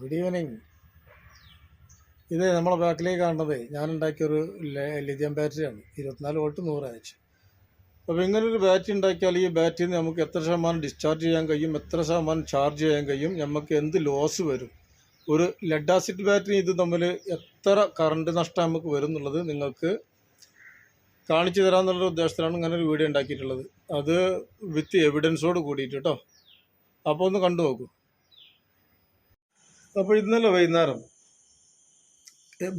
Good evening ഇത് നമ്മളെ ബാക്കിലേക്ക് കാണുന്നത് ലെ- ലിഥിയം ബാറ്ററിയാണ് ഇരുപത്തിനാല് വോൾട്ട് നൂറ് അയച്ചു അപ്പോൾ ഇങ്ങനൊരു ബാറ്ററി ഉണ്ടാക്കിയാൽ ഈ ബാറ്ററിയിൽ നിന്ന് നമുക്ക് എത്ര ശതമാനം ഡിസ്ചാർജ് ചെയ്യാൻ കഴിയും എത്ര ശതമാനം ചാർജ് ചെയ്യാൻ കഴിയും നമുക്ക് എന്ത് ലോസ് വരും? ഒരു ലെഡ് ആസിഡ് ബാറ്ററി ഇത് തമ്മിൽ എത്ര കറണ്ട് നഷ്ടം നമുക്ക് വരും എന്നുള്ളത് നിങ്ങൾക്ക് കാണിച്ചു തരാമെന്നുള്ള ഉദ്ദേശത്തിലാണ് ഇങ്ങനെ ഒരു വീഡിയോ ഉണ്ടാക്കിയിട്ടുള്ളത്. അത് വിത്ത് എവിഡൻസോട് കൂടിയിട്ട് കേട്ടോ അപ്പോൾ ഒന്ന് കണ്ടു നോക്കൂ അപ്പോൾ ഇന്നലെ വൈകുന്നേരം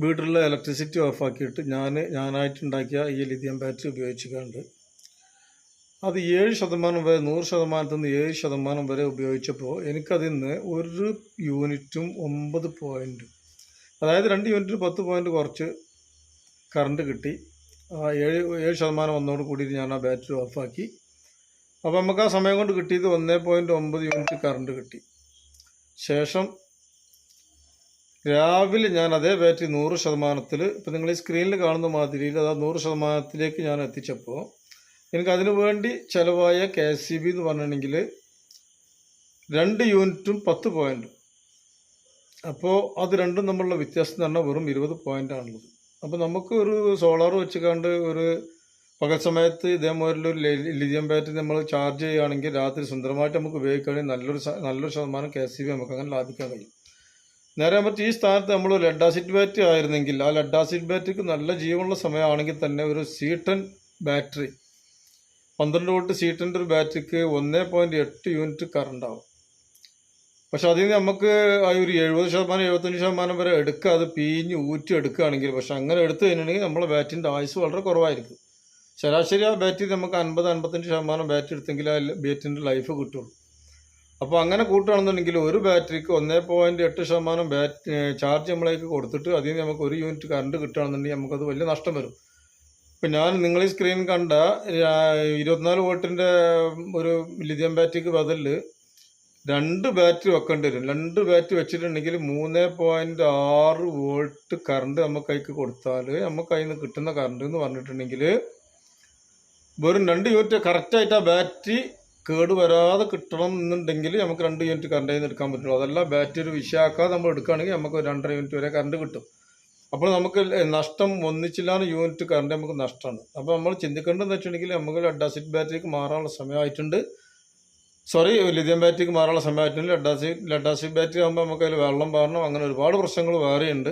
വീട്ടിലുള്ള ഇലക്ട്രിസിറ്റി ഓഫാക്കിയിട്ട് ഞാൻ ഞാനായിട്ടുണ്ടാക്കിയ ഈ ലിഥിയം ബാറ്ററി ഉപയോഗിച്ചുകൊണ്ട് അത് ഏഴ് ശതമാനം വരെ നൂറ് ശതമാനത്തിൽ നിന്ന് ഏഴ് ശതമാനം വരെ ഉപയോഗിച്ചപ്പോൾ എനിക്കതിൽ നിന്ന് ഒരു യൂണിറ്റും ഒമ്പത് പോയിന്റും അതായത് രണ്ട് യൂണിറ്റിന് പത്ത് പോയിന്റ് കുറച്ച് കറണ്ട് കിട്ടി. ഏഴ് ഏഴ് ശതമാനം വന്നതോട് കൂടി ഞാൻ ആ ബാറ്ററി ഓഫാക്കി അപ്പോൾ നമുക്ക് ആ സമയം കൊണ്ട് കിട്ടിയത് ഒന്നേ പോയിന്റ് ഒമ്പത് യൂണിറ്റ് കറണ്ട് കിട്ടി. ശേഷം രാവിലെ ഞാൻ അതേ ബാറ്ററി നൂറ് ശതമാനത്തിൽ ഇപ്പം നിങ്ങൾ ഈ സ്ക്രീനിൽ കാണുന്ന മാതിരിയിൽ അത് നൂറ് ശതമാനത്തിലേക്ക് ഞാൻ എത്തിച്ചപ്പോൾ എനിക്ക് അതിനു വേണ്ടി ചിലവായ കെ എസ് സി ബി എന്ന് പറഞ്ഞിട്ടുണ്ടെങ്കിൽ രണ്ട് യൂണിറ്റും പത്ത് പോയിന്റും അപ്പോൾ അത് രണ്ടും തമ്മിലുള്ള വ്യത്യാസം എന്ന് പറഞ്ഞാൽ വെറും ഇരുപത് പോയിന്റ് ആണുള്ളത്. അപ്പോൾ നമുക്ക് ഒരു സോളാർ വെച്ചുകൊണ്ട് ഒരു പകൽ സമയത്ത് ഇതേമാതിരി ഒരു ലിഥിയം ബാറ്ററി നമ്മൾ ചാർജ് ചെയ്യുകയാണെങ്കിൽ രാത്രി സുന്ദരമായിട്ട് നമുക്ക് ഉപയോഗിക്കുകയാണെങ്കിൽ നല്ലൊരു നല്ലൊരു ശതമാനം കെ എസ് സി ബി നമുക്ക് അങ്ങനെ ലാഭിക്കാൻ കഴിയും. നേരെ മറിച്ച് ഈ സ്ഥാനത്ത് നമ്മൾ ലെഡ് ബാറ്ററി ആയിരുന്നെങ്കിൽ ആ ലെഡ് ബാറ്ററിക്ക് നല്ല ജീവനുള്ള സമയമാണെങ്കിൽ തന്നെ ഒരു സീട്ടൺ ബാറ്ററി പന്ത്രണ്ട് വോൾട്ട് സീട്ടന്റെ ഒരു ബാറ്ററിക്ക് ഒന്നേ പോയിന്റ് എട്ട് യൂണിറ്റ് കറണ്ട് ആവും. പക്ഷെ അതിൽ നിന്ന് നമുക്ക് ആ ഒരു എഴുപത് ശതമാനം എഴുപത്തഞ്ച് ശതമാനം വരെ എടുക്കുക അത് പീഞ്ഞ് ഊറ്റി എടുക്കുകയാണെങ്കിൽ പക്ഷെ അങ്ങനെ എടുത്തു കഴിഞ്ഞിട്ടുണ്ടെങ്കിൽ നമ്മളെ ബാറ്ററിന്റെ ആയുസ് വളരെ കുറവായിരിക്കും. ശരാശരി ആ ബാറ്ററി നമുക്ക് അൻപത് അൻപത്തഞ്ച് ശതമാനം ബാറ്ററി എടുത്തെങ്കിൽ ആ ബാറ്ററിന്റെ ലൈഫ് കിട്ടുള്ളൂ. അപ്പോൾ അങ്ങനെ കൂട്ടുകയാണെന്നുണ്ടെങ്കിൽ ഒരു ബാറ്ററിക്ക് ഒന്നേ പോയിന്റ് എട്ട് ശതമാനം ബാറ്റ് ചാർജ് നമ്മളേക്ക് കൊടുത്തിട്ട് അതിൽ നിന്ന് നമുക്ക് ഒരു യൂണിറ്റ് കറണ്ട് കിട്ടുകയാണെന്നുണ്ടെങ്കിൽ നമുക്കത് വലിയ നഷ്ടം വരും. ഇപ്പം ഞാൻ നിങ്ങൾ ഈ സ്ക്രീൻ കണ്ട ഇരുപത്തിനാല് വോട്ടിന്റെ ഒരു ലിഥിയം ബാറ്ററിക്ക് ബദലിൽ രണ്ട് ബാറ്ററി വെക്കേണ്ടി വരും. രണ്ട് ബാറ്ററി വെച്ചിട്ടുണ്ടെങ്കിൽ മൂന്ന് പോയിന്റ് ആറ് വോൾട്ട് കറണ്ട് നമുക്ക് അതിക്ക് കൊടുത്താൽ നമുക്ക് അതിൽ നിന്ന് കിട്ടുന്ന കറണ്ട് എന്ന് പറഞ്ഞിട്ടുണ്ടെങ്കിൽ വെറും രണ്ട് യൂണിറ്റ് കറക്റ്റായിട്ട് ആ ബാറ്ററി കേട് വരാതെ കിട്ടണം എന്നുണ്ടെങ്കിൽ നമുക്ക് രണ്ട് യൂണിറ്റ് കറണ്ട് നിന്ന് എടുക്കാൻ പറ്റുള്ളൂ. അതല്ല ബാറ്ററി ഒരു വിഷയമാക്കാതെ നമ്മൾ എടുക്കുകയാണെങ്കിൽ നമുക്ക് രണ്ടര യൂണിറ്റ് വരെ കറണ്ട് കിട്ടും. അപ്പോൾ നമുക്ക് നഷ്ടം ഒന്നിച്ചില്ലാതെ യൂണിറ്റ് കറണ്ട് നമുക്ക് നഷ്ടമാണ്. അപ്പോൾ നമ്മൾ ചിന്തിക്കേണ്ടതെന്ന് വെച്ചിട്ടുണ്ടെങ്കിൽ നമുക്ക് ലെഡ് ആസിഡ് ബാറ്ററിക്ക് മാറാനുള്ള സമയമായിട്ടുണ്ട്. സോറി ലിഥിയം ബാറ്ററിക്ക് മാറാനുള്ള സമയമായിട്ടുണ്ട്. ലെഡ് ആസിഡ് ആസിഡ് ബാറ്ററി ആകുമ്പോൾ നമുക്ക് അതിൽ വെള്ളം പാറണം അങ്ങനെ ഒരുപാട് പ്രശ്നങ്ങൾ വേറെയുണ്ട്.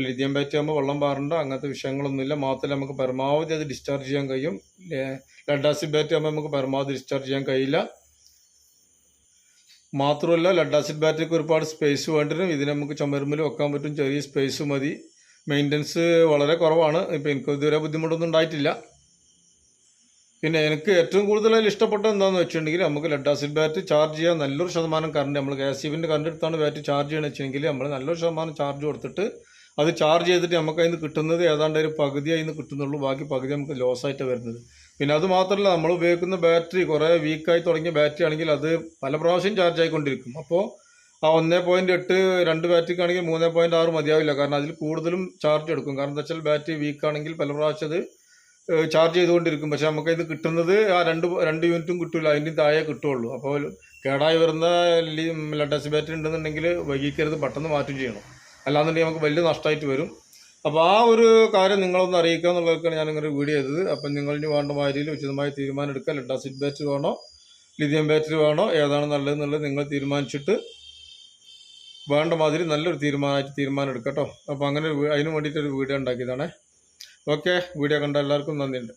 ലിഥിയം ബാറ്ററി ആകുമ്പോൾ വെള്ളം പാറണ്ട? അങ്ങനത്തെ വിഷയങ്ങളൊന്നുമില്ല. മാത്രമല്ല നമുക്ക് പരമാവധി അത് ഡിസ്ചാർജ് ചെയ്യാൻ കഴിയും. ലെഡ് ആസിഡ് ബാറ്ററി ആകുമ്പോൾ നമുക്ക് പരമാവധി ഡിസ്ചാർജ് ചെയ്യാൻ കഴിയില്ല. മാത്രമല്ല ലെഡ് ആസിഡ് ബാറ്ററിക്ക് ഒരുപാട് സ്പേസ് വേണ്ടിവരും. ഇതിനെ നമുക്ക് ചുമരുമ്പിൽ വെക്കാൻ പറ്റും. ചെറിയ സ്പേസ് മതി. മെയിന്റനൻസ് വളരെ കുറവാണ്. ഇപ്പം എനിക്ക് ഇതുവരെ ബുദ്ധിമുട്ടൊന്നും ഉണ്ടായിട്ടില്ല. പിന്നെ എനിക്ക് ഏറ്റവും കൂടുതൽ ഇഷ്ടപ്പെട്ടത് എന്താണെന്ന് വെച്ചിട്ടുണ്ടെങ്കിൽ നമുക്ക് ലെഡ് ആസിഡ് ബാറ്ററി ചാർജ് ചെയ്യാൻ നല്ലൊരു ശതമാനം കറണ്ട് നമ്മൾ ഗ്യാസ് സീവിന്റെ കറണ്ട് എടുത്താണ് ബാറ്ററി ചാർജ് ചെയ്യണമെന്ന് വെച്ചെങ്കിൽ നമ്മൾ നല്ലൊരു ശതമാനം ചാർജ് കൊടുത്തിട്ട് അത് ചാർജ് ചെയ്തിട്ട് നമുക്ക് അതിന് കിട്ടുന്നത് ഏതാണ്ട് ഒരു പകുതി അതിന് കിട്ടുന്നുള്ളൂ. ബാക്കി പകുതി നമുക്ക് ലോസ് ആയിട്ട് വരുന്നത്. പിന്നെ അത് മാത്രമല്ല നമ്മൾ ഉപയോഗിക്കുന്ന ബാറ്ററി കുറേ വീക്കായി തുടങ്ങിയ ബാറ്ററി ആണെങ്കിൽ അത് പല പ്രാവശ്യം ചാർജ് ആയിക്കൊണ്ടിരിക്കും. അപ്പോൾ ആ ഒന്നേ പോയിന്റ് എട്ട് രണ്ട് ബാറ്ററിക്ക് ആണെങ്കിൽ മൂന്നേ പോയിന്റ് ആറ് മതിയാവില്ല. കാരണം അതിൽ കൂടുതലും ചാർജ് എടുക്കും. കാരണം എന്താ വെച്ചാൽ ബാറ്ററി വീക്കാണെങ്കിൽ പല പ്രാവശ്യം അത് ചാർജ് ചെയ്തുകൊണ്ടിരിക്കും. പക്ഷെ നമുക്ക് ഇത് കിട്ടുന്നത് ആ രണ്ട് രണ്ട് യൂണിറ്റും കിട്ടില്ല അതിന്റെ താഴെ കിട്ടുള്ളൂ. അപ്പോൾ കേടായി വരുന്ന ലഡസ് ബാറ്ററി ഉണ്ടെന്നുണ്ടെങ്കിൽ വൈകിക്കരുത് പെട്ടെന്ന് മാറ്റം ചെയ്യണം. അല്ലാന്നുണ്ടെങ്കിൽ നമുക്ക് വലിയ നഷ്ടമായിട്ട് വരും. അപ്പോൾ ആ ഒരു കാര്യം നിങ്ങളൊന്ന് അറിയിക്കുക എന്നുള്ളതൊക്കെയാണ് ഞാൻ ഇങ്ങനെ വീഡിയോ ചെയ്തത്. അപ്പം നിങ്ങളിന് വേണ്ട മാതിരിയിൽ ഉചിതമായ തീരുമാനം എടുക്കുക. ലെഡ് ആസിഡ് ബാറ്ററി വേണോ? ലിഥിയം ബാറ്ററി വേണോ? ഏതാണ് നല്ലതെന്നുള്ളത് നിങ്ങൾ തീരുമാനിച്ചിട്ട് വേണ്ട മാതിരി നല്ലൊരു തീരുമാനമായിട്ട് തീരുമാനം എടുക്കാം കേട്ടോ. അപ്പോൾ അങ്ങനെ അതിന് വേണ്ടിയിട്ടൊരു വീഡിയോ ഉണ്ടാക്കിയതാണേ. ഓക്കെ വീഡിയോ കണ്ട എല്ലാവർക്കും നന്ദിയുണ്ട്.